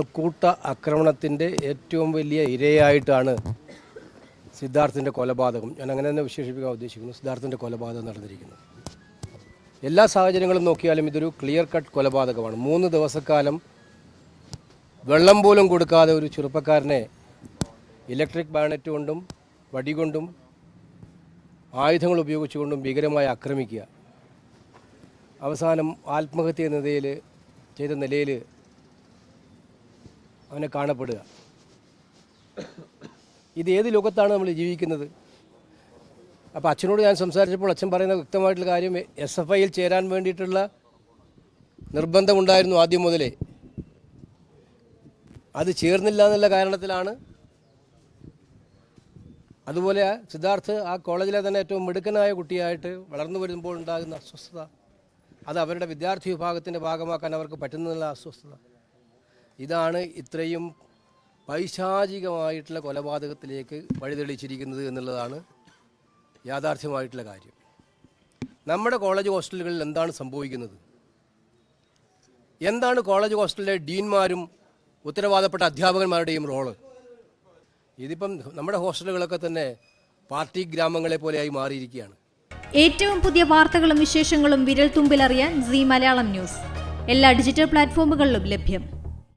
ആൾക്കൂട്ട ആക്രമണത്തിന്റെ ഏറ്റവും വലിയ ഇരയായിട്ടാണ് സിദ്ധാർത്ഥിന്റെ കൊലപാതകം. ഞാൻ അങ്ങനെ തന്നെ വിശേഷിപ്പിക്കാൻ ഉദ്ദേശിക്കുന്നു. സിദ്ധാർത്ഥിന്റെ കൊലപാതകം നടന്നിരിക്കുന്നത് എല്ലാ സാഹചര്യങ്ങളും നോക്കിയാലും ഇതൊരു ക്ലിയർ കട്ട് കൊലപാതകമാണ്. മൂന്ന് ദിവസക്കാലം വെള്ളം പോലും കൊടുക്കാതെ ഒരു ചെറുപ്പക്കാരനെ ഇലക്ട്രിക് ബാനറ്റ് കൊണ്ടും വടികൊണ്ടും ആയുധങ്ങൾ ഉപയോഗിച്ചുകൊണ്ടും ഭീകരമായി ആക്രമിക്കുക. അവസാനം ആത്മഹത്യ നിലയിൽ ചെയ്ത നിലയിൽ അവനെ കാണപ്പെടുക. ഇത് ഏത് ലോകത്താണ് നമ്മൾ ജീവിക്കുന്നത്? അപ്പോൾ അച്ഛനോട് ഞാൻ സംസാരിച്ചപ്പോൾ അച്ഛൻ പറയുന്ന വ്യക്തമായിട്ടുള്ള കാര്യം എസ് എഫ് ഐയിൽ ചേരാൻ വേണ്ടിയിട്ടുള്ള നിർബന്ധമുണ്ടായിരുന്നു ആദ്യം മുതലേ. അത് ചേർന്നില്ല എന്നുള്ള കാരണത്തിലാണ് അതുപോലെ സിദ്ധാർത്ഥ് ആ കോളേജിലെ തന്നെ ഏറ്റവും മിടുക്കനായ കുട്ടിയായിട്ട് വളർന്നു വരുമ്പോൾ ഉണ്ടാകുന്ന അസ്വസ്ഥത അത് അവരുടെ വിദ്യാർത്ഥി വിഭാഗത്തിന്റെ ഭാഗമാക്കാൻ അവർക്ക് പറ്റുന്നതിനുള്ള അസ്വസ്ഥത. ഇതാണ് ഇത്രയും പൈശാചികമായിട്ടുള്ള കൊലപാതകത്തിലേക്ക് വഴിതെളിച്ചിരിക്കുന്നത് എന്നുള്ളതാണ് യാഥാർത്ഥ്യമായിട്ടുള്ള കാര്യം. നമ്മുടെ കോളേജ് ഹോസ്റ്റലുകളിൽ എന്താണ് സംഭവിക്കുന്നത്? എന്താണ് കോളേജ് ഹോസ്റ്റലിലെ ഡീൻമാരും ഉത്തരവാദപ്പെട്ട അധ്യാപകന്മാരുടെയും റോൾ? ഇതിപ്പം നമ്മുടെ ഹോസ്റ്റലുകളൊക്കെ തന്നെ പാർട്ടി ഗ്രാമങ്ങളെ പോലെയായി മാറിയിരിക്കുകയാണ്. ഏറ്റവും പുതിയ വാർത്തകളും വിശേഷങ്ങളും വിരൽ തുമ്പിലറിയാൻ സി മലയാളം ന്യൂസ്. എല്ലാ ഡിജിറ്റൽ പ്ലാറ്റ്ഫോമുകളിലും ലഭ്യം.